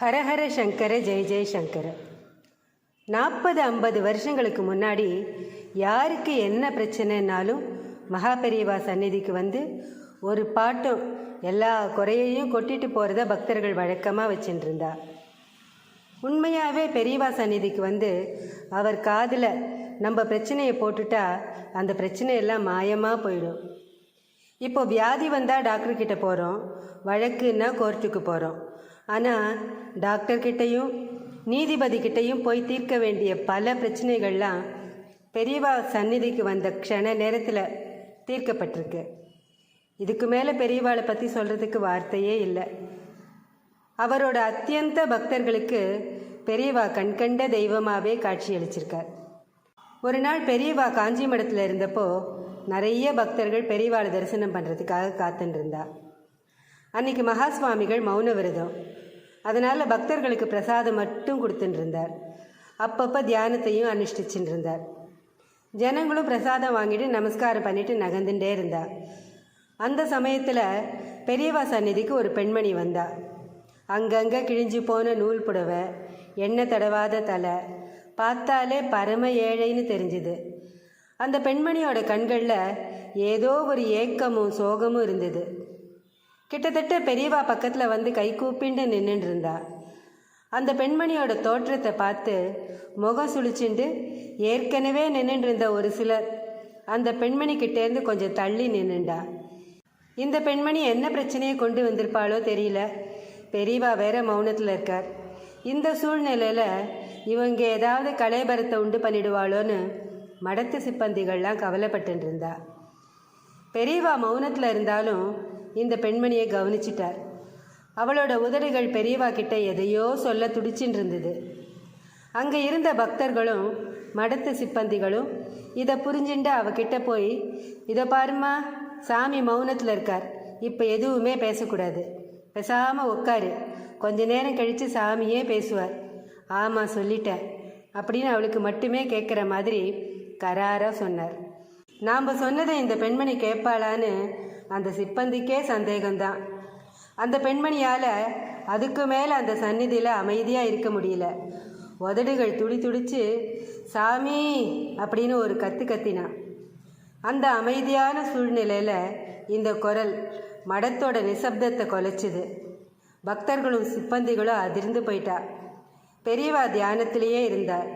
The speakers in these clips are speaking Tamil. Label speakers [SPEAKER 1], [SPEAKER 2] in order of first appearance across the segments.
[SPEAKER 1] ஹரஹர சங்கர ஜெய ஜெய சங்கர. நாற்பது ஐம்பது வருஷங்களுக்கு முன்னாடி யாருக்கு என்ன பிரச்சனைனாலும் மகாபெரிவா சந்நிதிக்கு வந்து ஒரு பாட்டும் எல்லா குறையையும் கொட்டிட்டு போகிறத பக்தர்கள் வழக்கமாக வச்சுட்டு இருந்தா உண்மையாகவே பெரியவா சந்நிதிக்கு வந்து அவர் காதில் நம்ம பிரச்சனையை போட்டுட்டா அந்த பிரச்சனையெல்லாம் மாயமாக போயிடும். இப்போ வியாதி வந்தால் டாக்டர்கிட்ட போகிறோம் வழக்குன்னா கோர்ட்டுக்கு போகிறோம் ஆனால் டாக்டர்கிட்டையும் நீதிபதி கிட்டேயும் போய் தீர்க்க வேண்டிய பல பிரச்சனைகள்லாம் பெரியவா சந்நிதிக்கு வந்த க்ஷண நேரத்தில் தீர்க்கப்பட்டிருக்கு. இதுக்கு மேலே பெரியவாளை பற்றி சொல்கிறதுக்கு வார்த்தையே இல்லை. அவரோட அத்தியந்த பக்தர்களுக்கு பெரியவா கண்கண்ட தெய்வமாகவே காட்சியளிச்சிருக்கார். ஒரு நாள் பெரியவா காஞ்சி மடத்தில் இருந்தப்போ நிறைய பக்தர்கள் பெரியவாளை தரிசனம் பண்ணுறதுக்காக காத்துட்டு இருந்தாள் அன்னைக்கு மகா சுவாமிகள் மௌன விரதம். அதனால் பக்தர்களுக்கு பிரசாதம் மட்டும் கொடுத்துட்டு இருந்தார் அப்பப்போ தியானத்தையும் அனுஷ்டிச்சுட்டு இருந்தார் ஜனங்களும் பிரசாதம் வாங்கிட்டு நமஸ்காரம் பண்ணிட்டு நகர்ந்துட்டே இருந்தா. அந்த சமயத்தில் பெரியவா சந்நிதிக்கு ஒரு பெண்மணி வந்தா. அங்கங்கே கிழிஞ்சு போன நூல் புடவை எண்ணெய் தடவாத தலை பார்த்தாலே பரம ஏழைன்னு தெரிஞ்சுது. அந்த பெண்மணியோட கண்களில் ஏதோ ஒரு ஏக்கமும் சோகமும் இருந்தது. கிட்டத்தட்ட பெரியவா பக்கத்தில் வந்து கை கூப்பிண்டு நின்றுட்டு இருந்தா அந்த பெண்மணியோட தோற்றத்தை பார்த்து முகம் சுழிச்சுண்டு ஏற்கனவே நின்றுட்டு இருந்த ஒரு சிலர் அந்த பெண்மணி கிட்டேருந்து கொஞ்சம் தள்ளி நின்றுண்டா இந்த பெண்மணி என்ன பிரச்சனையை கொண்டு வந்திருப்பாளோ தெரியல. பெரியவா வேற மௌனத்தில் இருக்கார். இந்த சூழ்நிலையில் இவங்க ஏதாவது கலைபரத்தை உண்டு பண்ணிடுவாளோன்னு மடத்து சிப்பந்திகள்லாம் கவலைப்பட்டு இருந்தா பெரியவா மௌனத்தில் இருந்தாலும் இந்த பெண்மணியை கவனிச்சிட்டார். அவளோட உதடுகள் பெரியவா கிட்ட எதையோ சொல்ல துடிச்சின்னு இருந்தது அங்கே இருந்த பக்தர்களும் மடத்து சிப்பந்திகளும் இதை புரிஞ்சுண்டு அவகிட்ட போய் இதை பாருமா சாமி மௌனத்தில் இருக்கார். இப்போ எதுவுமே பேசக்கூடாது. பேசாமல் உட்காரு கொஞ்ச நேரம் கழித்து சாமியே பேசுவார். ஆமாம் சொல்லிட்டேன். அப்படின்னு அவளுக்கு மட்டுமே கேட்குற மாதிரி கராராக சொன்னார். நாம் சொன்னதை இந்த பெண்மணி கேட்பாளான்னு அந்த சிப்பந்திக்கே சந்தேகம்தான். அந்த பெண்மணியால் அதுக்கு மேலே அந்த சந்நிதியில் அமைதியாக இருக்க முடியல. உதடுகள் துடி துடிச்சு சாமி! அப்படின்னு ஒரு கத்து கத்தினான். அந்த அமைதியான சூழ்நிலையில் இந்த குரல் மடத்தோட நிசப்தத்தை கொலைச்சிது. பக்தர்களும் சிப்பந்திகளும் அதிர்ந்து போயிட்டா. பெரியவா தியானத்திலேயே இருந்தார்.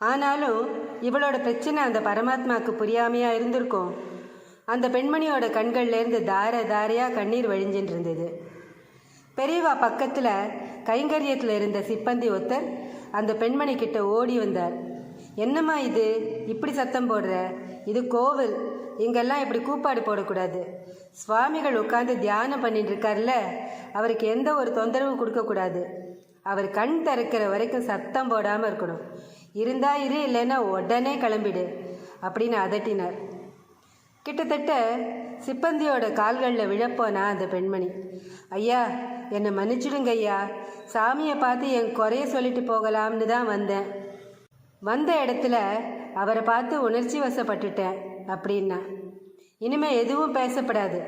[SPEAKER 1] ஆனாலும் இவளோட பிரச்சனை அந்த பரமாத்மாவுக்கு புரியாமையாக இருந்திருக்கும். அந்த பெண்மணியோட கண்கள்லேருந்து தார தாரையாக கண்ணீர் வழிஞ்சின்னு இருந்தது பெரியவா பக்கத்தில் கைங்கரியத்தில் இருந்த சிப்பந்தி ஒருத்தர் அந்த பெண்மணி கிட்ட ஓடி வந்தார். என்னம்மா இது? இப்படி சத்தம் போடுற? இது கோவில். இங்கெல்லாம் இப்படி கூப்பாடு போடக்கூடாது. சுவாமிகள் உட்காந்து தியானம் பண்ணிட்டு இருக்கார்ல அவருக்கு எந்த ஒரு தொந்தரவும் கொடுக்கக்கூடாது அவர் கண் திறக்கிற வரைக்கும் சத்தம் போடாமல் இருக்கணும். இருந்தா இரு இல்லைன்னா உடனே கிளம்பிடு. அப்படின்னு அதட்டினார். கிட்டத்தட்ட சிப்பந்தியோட கால்களில் விழப்போனா அந்த பெண்மணி. ஐயா என்னை மன்னிச்சிடுங்க ஐயா. சாமியை பார்த்து என் குறைய சொல்லிட்டு போகலாம்னு தான் வந்தேன். வந்த இடத்துல அவரை பார்த்து உணர்ச்சி வசப்பட்டுட்டேன் அப்படின்னா. இனிமே எதுவும் பேசப்படாது.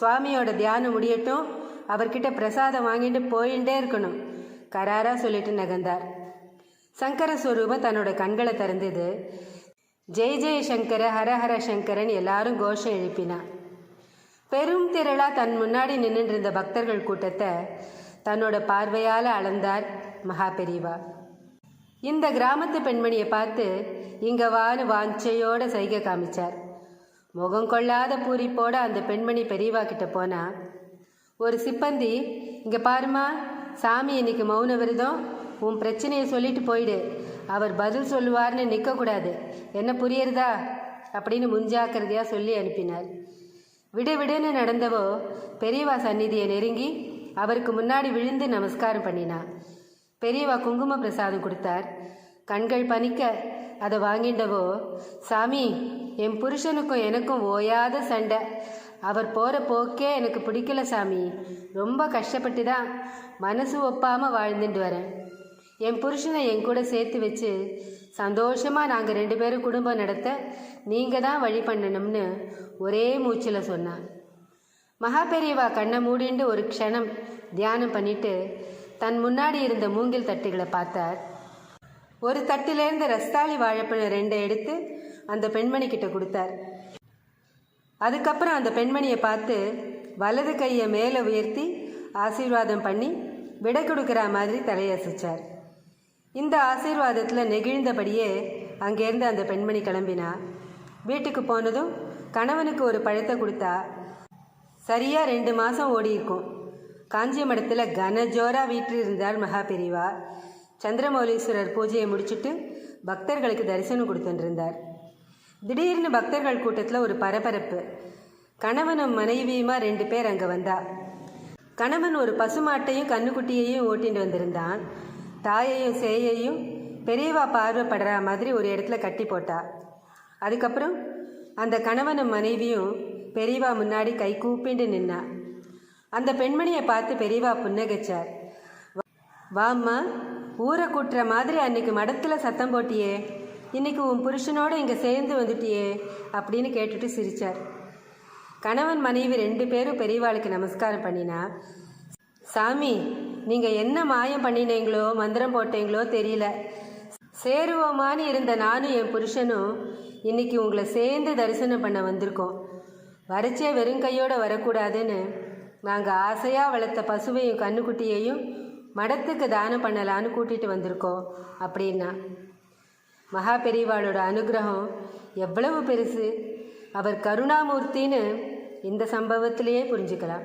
[SPEAKER 1] சுவாமியோட தியானம் முடியட்டும். அவர்கிட்ட பிரசாதம் வாங்கிட்டு போயிட்டே இருக்கணும் கராராக சொல்லிட்டு நகர்ந்தார். சங்கர ஸ்வரூபம் தன்னோட கண்களை திறந்தது. ஜெய் ஜெய சங்கர ஹரஹர சங்கரன் எல்லாரும் கோஷம் எழுப்பினான் பெரும் திரளா தன் முன்னாடி நின்றுட்டு இருந்த பக்தர்கள் கூட்டத்தை தன்னோட பார்வையால் அளந்தார் மகா பெரிவா இந்த கிராமத்து பெண்மணியை பார்த்து இங்கே வான்னு வாஞ்சையோட சைகை காமிச்சார். முகம் கொள்ளாத பூரிப்போட அந்த பெண்மணி பெரியவா கிட்ட போனா ஒரு சிப்பந்தி இங்கே பாருமா சாமி இன்னைக்கு மௌன விரதம் உன் பிரச்சனையை சொல்லிட்டு போயிடு. அவர் பதில் சொல்லுவார்னு நிற்கக்கூடாது என்ன புரியுறதா? அப்படின்னு முன்ஜாக்கிரதையாக சொல்லி அனுப்பினார். விடு விடுன்னு நடந்தவோ பெரியவா சந்நிதியை நெருங்கி அவருக்கு முன்னாடி விழுந்து நமஸ்காரம் பண்ணினா. பெரியவா குங்கும பிரசாதம் கொடுத்தார். கண்கள் பணிக்க அதை வாங்கிண்டவோ சாமி என் புருஷனுக்கும் எனக்கும் ஓயாத சண்டை. அவர் போகிற போக்கே எனக்கு பிடிக்கல சாமி. ரொம்ப கஷ்டப்பட்டு தான் மனசு ஒப்பாமல் வாழ்ந்துட்டு வரேன். என் புருஷனை என் கூட சேர்த்து வச்சு சந்தோஷமாக நாங்கள் ரெண்டு பேரும் குடும்பம் நடத்த நீங்கள் தான் வழி பண்ணணும்னு ஒரே மூச்சில் சொன்னான். மகா பெரியவா கண்ணை மூடிண்டு ஒரு க்ஷணம் தியானம் பண்ணிட்டு தன் முன்னாடி இருந்த மூங்கில் தட்டுகளை பார்த்தார். ஒரு தட்டிலேருந்து ரஸ்தாளி வாழைப்பழம் ரெண்டை எடுத்து அந்த பெண்மணி கிட்ட கொடுத்தார். அதுக்கப்புறம் அந்த பெண்மணியை பார்த்து வலது கையை மேலே உயர்த்தி ஆசீர்வாதம் பண்ணி விடை கொடுக்குற மாதிரி தலையசைச்சார். இந்த ஆசீர்வாதத்தில் நெகிழ்ந்தபடியே அங்கேருந்து அந்த பெண்மணி கிளம்பினா. வீட்டுக்கு போனதும் கணவனுக்கு ஒரு பழத்தை கொடுத்தா. சரியாக ரெண்டு மாதம் ஓடி இருக்கும். காஞ்சி மடத்தில் கனஜோராக வீட்டில் இருந்தார் மகா பெரிவா. சந்திரமௌலீஸ்வரர் பூஜையை முடிச்சுட்டு பக்தர்களுக்கு தரிசனம் கொடுத்துட்டு திடீர்னு பக்தர்கள் கூட்டத்தில் ஒரு பரபரப்பு. கணவனும் மனைவியுமா ரெண்டு பேர் அங்கே வந்தா. கணவன் ஒரு பசுமாட்டையும் கண்ணுக்குட்டியையும் ஓட்டிட்டு வந்திருந்தான். தாயையும் சேயையும் பெரியவா பார்வைப்படுற மாதிரி ஒரு இடத்துல கட்டி போட்டா. அதுக்கப்புறம் அந்த கணவனும் மனைவியும் பெரியவா முன்னாடி கை கூப்பிண்டு நின்னா. அந்த பெண்மணியை பார்த்து பெரியவா புன்னகைச்சார். வாம்மா ஊரை கூட்டுற மாதிரி அன்னைக்கு மடத்தில் சத்தம் போட்டியே. இன்னைக்கு உன் புருஷனோட இங்கே சேர்ந்து வந்துட்டியே அப்படின்னு கேட்டுட்டு சிரிச்சார். கணவன் மனைவி ரெண்டு பேரும் பெரியவாளுக்கு நமஸ்காரம் பண்ணினா சாமி நீங்கள் என்ன மாயம் பண்ணினீங்களோ மந்திரம் போட்டீங்களோ தெரியல. சேருவோமான்னு இருந்த நானும் என் புருஷனும் இன்னைக்கு உங்களை சேர்ந்து தரிசனம் பண்ண வந்திருக்கோம். வரைச்சே வெறும் கையோடு வரக்கூடாதுன்னு நாங்கள் ஆசையாக வளர்த்த பசுவையும் கண்ணுக்குட்டியையும் மடத்துக்கு தானம் பண்ணலான்னு கூட்டிகிட்டு வந்திருக்கோம் அப்படின்னா. மகா பெரியவாளோட அனுகிரகம் எவ்வளவு பெருசு. அவர் கருணாமூர்த்தின்னு இந்த சம்பவத்திலேயே புரிஞ்சுக்கலாம்.